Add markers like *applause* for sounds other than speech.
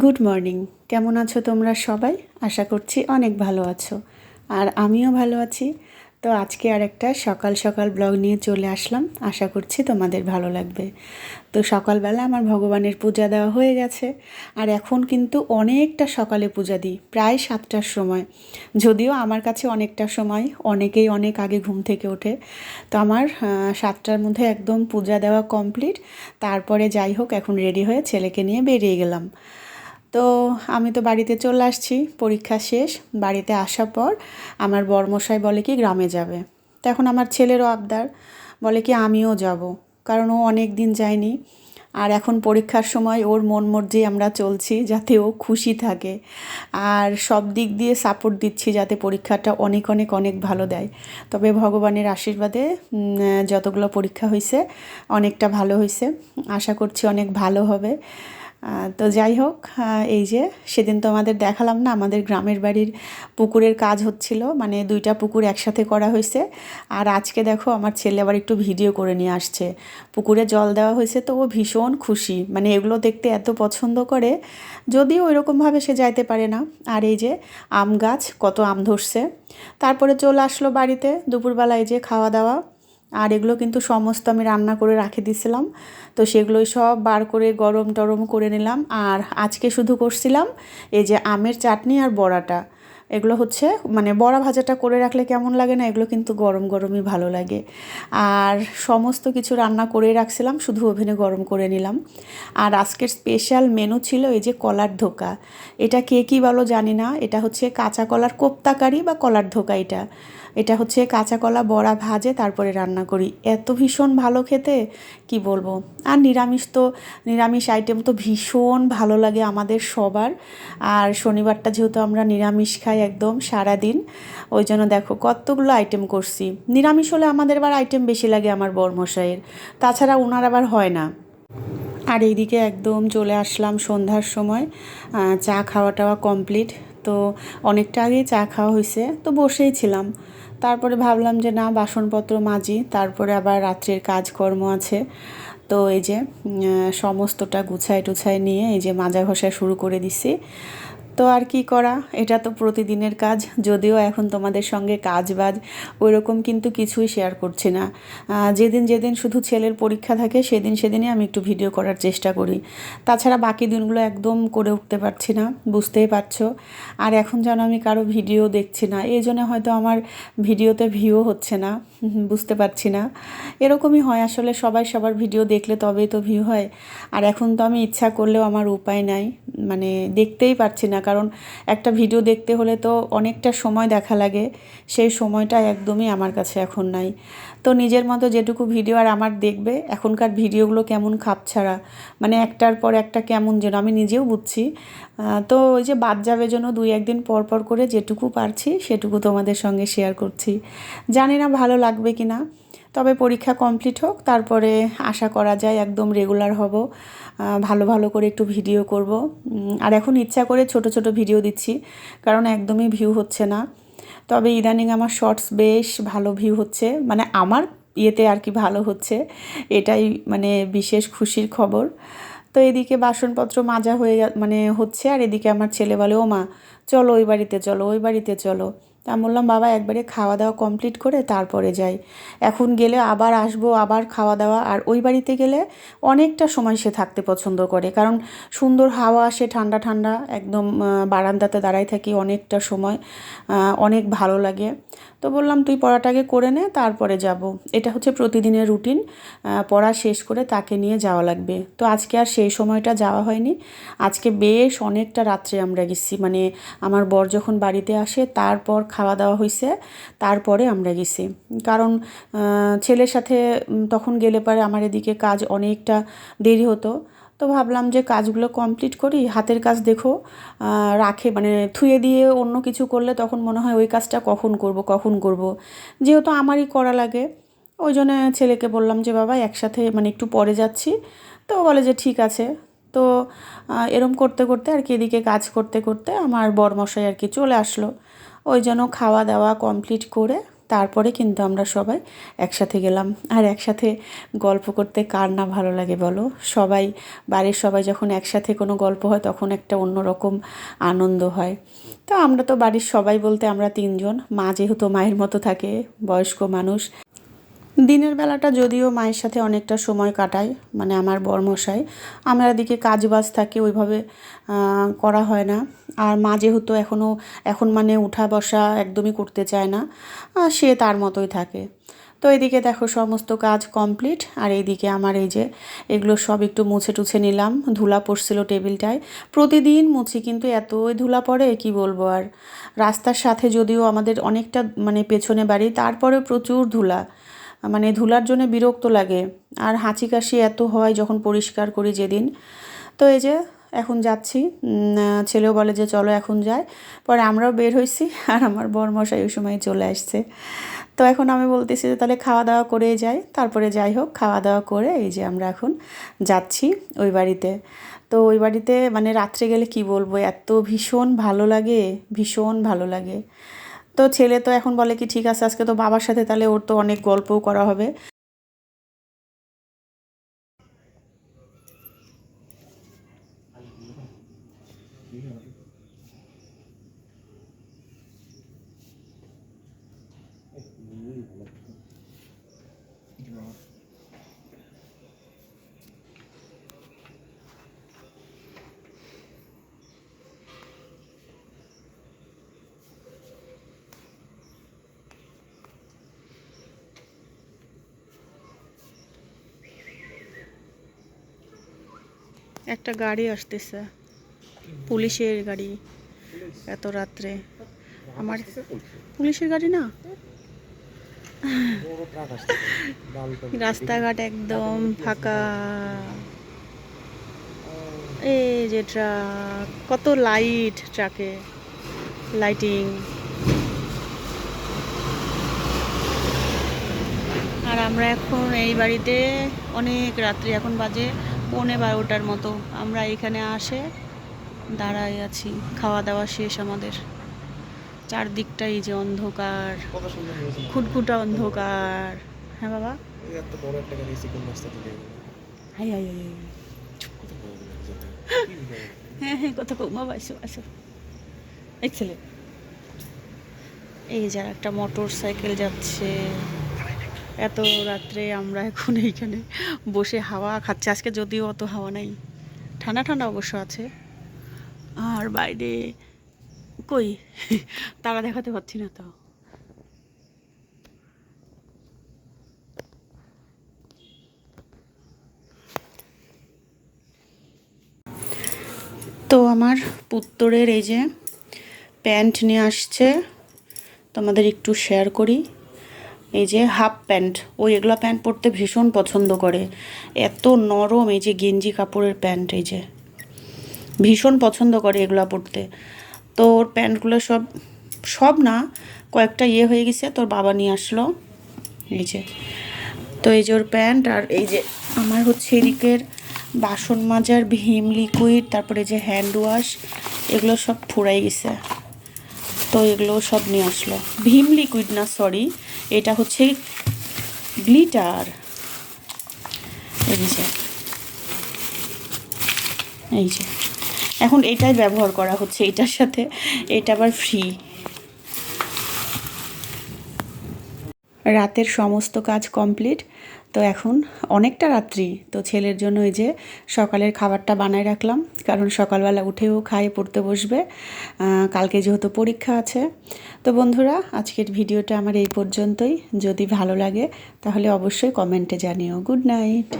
Good morning. কেমন আছো তোমরা সবাই? আশা করছি অনেক ভালো আছো। আর আমিও ভালো আছি। তো আজকে আর একটা সকাল সকাল ব্লগ নিয়ে চলে আসলাম। আশা করছি তোমাদের ভালো লাগবে। তো সকালবেলা আমার ভগবানের পূজা দেওয়া হয়ে গেছে। আর এখন কিন্তু অনেকটা সকালে পূজা দিই, প্রায় সাতটার সময়। যদিও আমার কাছে অনেকটা সময়, অনেকেই অনেক আগে ঘুম থেকে ওঠে। তো আমার সাতটার মধ্যে একদম পূজা দেওয়া কমপ্লিট। তারপরে যাই হোক, এখন রেডি হয়ে ছেলেকে নিয়ে বেরিয়ে গেলাম। তো আমি তো বাড়িতে চলে আসছি, পরীক্ষা শেষ, বাড়িতে আসার পর আমার বরমশাই বলে কি গ্রামে যাবে। তো এখন আমার ছেলেরও আবদার, বলে কি আমিও যাব, কারণ ও অনেক দিন যায়নি। আর এখন পরীক্ষার সময় ওর মন মর্জি আমরা চলছি যাতে ও খুশি থাকে। আর সব দিক দিয়ে সাপোর্ট দিচ্ছি যাতে পরীক্ষাটা অনেক অনেক অনেক ভালো দেয়। তবে ভগবানের আশীর্বাদে যতগুলো পরীক্ষা হয়েছে অনেকটা ভালো হয়েছে আশা করছি অনেক ভালো হবে। তো যাই হোক এই যে সেদিন তো আমাদের দেখালাম না, আমাদের গ্রামের বাড়ির পুকুরের কাজ হচ্ছিল মানে দুইটা পুকুর একসাথে করা হয়েছে। আর আজকে দেখো আমার ছেলে আবার একটু ভিডিও করে নিয়ে আসছে। পুকুরে জল দেওয়া হয়েছে তো ও ভীষণ খুশি মানে এগুলো দেখতে এত পছন্দ করে, যদিও ওইরকমভাবে সে যাইতে পারে না। আর এই যে আম গাছ, কত আম ধরছে। তারপরে চলে আসলো বাড়িতে, দুপুরবেলায় যে খাওয়া দাওয়া। আর এগুলো কিন্তু সমস্ত আমি রান্না করে রাখে দিয়েছিলাম তো সেগুলোই সব বার করে গরম টরম করে নিলাম। আর আজকে শুধু করছিলাম এই যে আমের চাটনি আর বড়াটা। এগুলো হচ্ছে মানে বড়া ভাজাটা করে রাখলে কেমন লাগে না, এগুলো কিন্তু গরম গরমই ভালো লাগে। আর সমস্ত কিছু রান্না করে রাখছিলাম, শুধু ওভেনে গরম করে নিলাম। আর আজকের স্পেশাল মেনু ছিল এই যে কলার ধোকা। এটা কে কী বলো জানি না, এটা হচ্ছে কাঁচা কলার কোপ্তাকারি বা কলার ধোকা এটা। এটা হচ্ছে কাঁচা কলা বড়া ভাজে তারপরে রান্না করি। এত ভীষণ ভালো খেতে, কি বলব? আর নিরামিষ তো, নিরামিষ আইটেম তো ভীষণ ভালো লাগে আমাদের সবার। আর শনিবারটা যেহেতু আমরা নিরামিষ খাই একদম সারাদিন। ওই জন্য দেখো কতগুলো আইটেম করছি। নিরামিষ হলে আমাদের আবার আইটেম বেশি লাগে আমার বরমশাইয়ের। তাছাড়া ওনার আবার হয় না। আর এইদিকে একদম চলে আসলাম সন্ধ্যার সময় চা খাওয়া টাওয়া কমপ্লিট তো অনেকটা আগেই চা খাওয়া হয়েছে তো বসেই ছিলাম। তারপরে ভাবলাম যে না, বাসনপত্র মাজি, তারপরে আবার রাত্রের কাজকর্ম আছে। তো এই যে সমস্তটা গুছাই টুছাই নিয়ে এই যে মাজা ঘষা শুরু করে দিছি। তো আর কি করা? এটা তো প্রতিদিনের কাজ। যদিও এখন তোমাদের সঙ্গে কাজ বাজ ওই রকম কিন্তু কিছুই শেয়ার করছি না। যেদিন যেদিন শুধু ছেলের পরীক্ষা থাকে, সেদিন সেদিনই আমি একটু ভিডিও করার চেষ্টা করি। তাছাড়া বাকি দিনগুলো একদম করে উঠতে পারছি না, বুঝতেই পারছ। আর এখন যেন আমি কারও ভিডিও দেখছি না, এই জন্য হয়তো আমার ভিডিওতে ভিউ হচ্ছে না। বুঝতে পারছি না। এরকমই হয় আসলে, সবাই সবার ভিডিও দেখলে তবেই তো ভিউ হয়। আর এখন তো আমি ইচ্ছা করলেও আমার উপায় নাই। মানে দেখতেই পারছি না কারণ একটা ভিডিও দেখতে হলে তো অনেকটা সময় দেখা লাগে। সেই সময়টা একদমই আমার কাছে এখন নাই। তো নিজের মতো যেটুকু ভিডিও আর আমার দেখবে, এখনকার ভিডিওগুলো কেমন খাপছাড়া মানে একটার পর একটা কেমন যেন আমি নিজেও বুঝছি। তো ওই যে বাদ যাবে জন্য দুই একদিন পর পর করে যেটুকু পারছি, সেটুকু তোমাদের সঙ্গে শেয়ার করছি। জানি না ভালো লাগবে কি না তবে পরীক্ষা কমপ্লিট হোক, তারপরে আশা করা যায় একদম রেগুলার হব। ভালো ভালো করে একটু ভিডিও করব। আর এখন ইচ্ছা করে ছোট ছোট ভিডিও দিচ্ছি, কারণ একদমই ভিউ হচ্ছে না। তবে ইদানিং আমার শর্টস বেশ ভালো ভিউ হচ্ছে মানে আমার ইয়েতে আর কি ভালো হচ্ছে, এটাই মানে বিশেষ খুশির খবর। তো এদিকে বাসনপত্র মাজা হয়ে মানে হচ্ছে, আর এদিকে আমার ছেলে বলে ও মা, চলো ওই বাড়িতে চলো, ওই বাড়িতে চলো। তা আমি বললাম, বাবা, একবারে খাওয়া দাওয়া কমপ্লিট করে তারপরে যাই। এখন গেলে আবার আসব, আবার খাওয়া দাওয়া। আর ওই বাড়িতে গেলে অনেকটা সময় সে থাকতে পছন্দ করে। কারণ সুন্দর হাওয়া আসে ঠান্ডা ঠান্ডা, একদম বারান্দাতে দাঁড়াই থাকি অনেকটা সময় অনেক ভালো লাগে। তো বললাম, তুই পড়াটাকে করে নে, তারপরে যাব। এটা হচ্ছে প্রতিদিনের রুটিন পড়া শেষ করে তাকে নিয়ে যাওয়া লাগবে। তো আজকে আর সেই সময়টা যাওয়া হয়নি। আজকে বেশ অনেকটা রাত্রে আমরা গেছি। মানে আমার বর যখন বাড়িতে আসে, তারপর খাওয়া দাওয়া হয়েছে তারপরে আমরা গেছি। কারণ ছেলের সাথে তখন গেলে পরে আমার এদিকে কাজ অনেকটা দেরি হতো। তো ভাবলাম যে কাজগুলো কমপ্লিট করি, হাতের কাজ দেখো রাখে মানে থুয়ে দিয়ে অন্য কিছু করলে তখন মনে হয় ওই কাজটা কখন করব কখন করব। যেহেতু আমারই করা লাগে, ওই জন্য ছেলেকে বললাম যে, বাবা, একসাথে মানে একটু পরে যাচ্ছি। তো বলে যে, ঠিক আছে। তো এরম করতে করতে আর কি এদিকে কাজ করতে করতে আমার বরমশাই আর কি চলে আসলো। ওই জন্য খাওয়া দাওয়া কমপ্লিট করে তারপরে কিন্তু আমরা সবাই একসাথে গেলাম। আর একসাথে গল্প করতে কার না ভালো লাগে বলো? সবাই, বাড়ির সবাই যখন একসাথে কোনো গল্প হয় তখন একটা অন্যরকম আনন্দ হয়। তো আমরা তো বাড়ির সবাই বলতে আমরা তিনজন, মা যেহেতু মায়ের মতো থাকে, বয়স্ক মানুষ। দিনের বেলাটা যদিও মায়ের সাথে অনেকটা সময় কাটাই মানে আমার বরমশাই। আমার এদিকে কাজ বাজ থাকে, ওইভাবে করা হয় না। আর মা যেহেতু এখনও এখন মানে উঠা বসা একদমই করতে চায় না সে তার মতোই থাকে। তো এদিকে দেখো সমস্ত কাজ কমপ্লিট, আর এইদিকে আমার এই যে, এগুলো সব একটু মুছে টুছে নিলাম, ধুলা পড়ছিল টেবিলটায়। প্রতিদিন মুছি, কিন্তু এতই ধুলা পড়ে, কি বলব আর। রাস্তার সাথে যদিও আমাদের অনেকটা মানে পেছনে বাড়ি তারপরে প্রচুর ধুলা। মানে ধুলার জন্য বিরক্ত লাগে। আর হাঁচি কাশি এত হয় যখন পরিষ্কার করি যেদিন। তো এই যে, এখন যাচ্ছি। ছেলেও বলে যে, চলো এখন যাই। পরে আমরাও বের হয়েছি আর আমার বরমশাই ওই সময় চলে আসছে। তো এখন আমি বলতেছি যে, তাহলে খাওয়া দাওয়া করে যাই। তারপরে যাই হোক খাওয়া দাওয়া করে এই যে আমরা এখন যাচ্ছি ওই বাড়িতে। তো ওই বাড়িতে মানে রাত্রে গেলে কি বলব, এত ভীষণ ভালো লাগে, ভীষণ ভালো লাগে। তো ছেলে তো এখন বলে কি, ঠিক আছে, আজকে তো বাবার সাথে তাহলে ওর তো অনেক গল্পও করা হবে। একটা গাড়ি আসতেছে। পুলিশের গাড়ি এত রাত্রে। আমার পুলিশের গাড়ি না? রাস্তাঘাট একদম ফাঁকা। এই যে ট্রাক, কত লাইট ট্রাকে। লাইটিং। আর আমরা এখন এই বাড়িতে অনেক রাত্রি, এখন বাজে পৌনে বারোটার মতো আমরা এখানে আসে দাঁড়াই আছি খাওয়া দাওয়া শেষ আমাদের। চারদিকটাই যে অন্ধকার খুটখুটা অন্ধকার। হ্যাঁ বাবা? *laughs* হ্যাঁ হ্যাঁ কথা কৌ বাবা আসো আসো। এই ছেলে এই যার একটা মোটর সাইকেল যাচ্ছে। এত রাত্রে আমরা এখন এইখানে বসে হাওয়া খাচ্ছি। আজকে যদিও অত হাওয়া নাই। ঠান্ডা ঠান্ডা অবশ্য আছে। আর বাইরে কই? তারা দেখাতে পাচ্ছি না তো। তো আমার পুত্তরের এই যে প্যান্ট নিয়ে আসছে। তোমাদের একটু শেয়ার করি। এই যে হাফ প্যান্ট, ও এগুলো প্যান্ট পরতে ভীষণ পছন্দ করে। এত নরম এই যে গেঞ্জি কাপড়ের প্যান্ট এই যে। ভীষণ পছন্দ করে এগুলো পরতে। তো ওর প্যান্টগুলো সব সব না, কয়েকটা ইয়ে হয়ে গেছে, তোর বাবা নিয়ে আসলো। এই যে, তো এই যে ওর প্যান্ট আর এই যে আমার হচ্ছে এদিকের বাসন মাজার, ভীম লিকুইড, তারপরে যে হ্যান্ড ওয়াশ, এগুলো সব ফুরাই গেছে। তো এগুলো সব নিয়ে আসলো। ভীম লিকুইড না, সরি। এটা হচ্ছে গ্লিটার। এই যে এই যে। এখন এটাই ব্যবহার করা হচ্ছে, এটার সাথে, এটা আবার ফ্রি রাতের সমস্ত কাজ কমপ্লিট। তো এখন অনেকটা রাত্রি। তো ছেলের জন্য ওই যে সকালের খাবারটা বানায় রাখলাম। কারণ সকালবেলা উঠেও খায়, পড়তে বসবে। কালকে যেহেতু পরীক্ষা আছে। তো বন্ধুরা, আজকের ভিডিওটা আমার এই পর্যন্তই। যদি ভালো লাগে, তাহলে অবশ্যই কমেন্টে জানিও। Good night.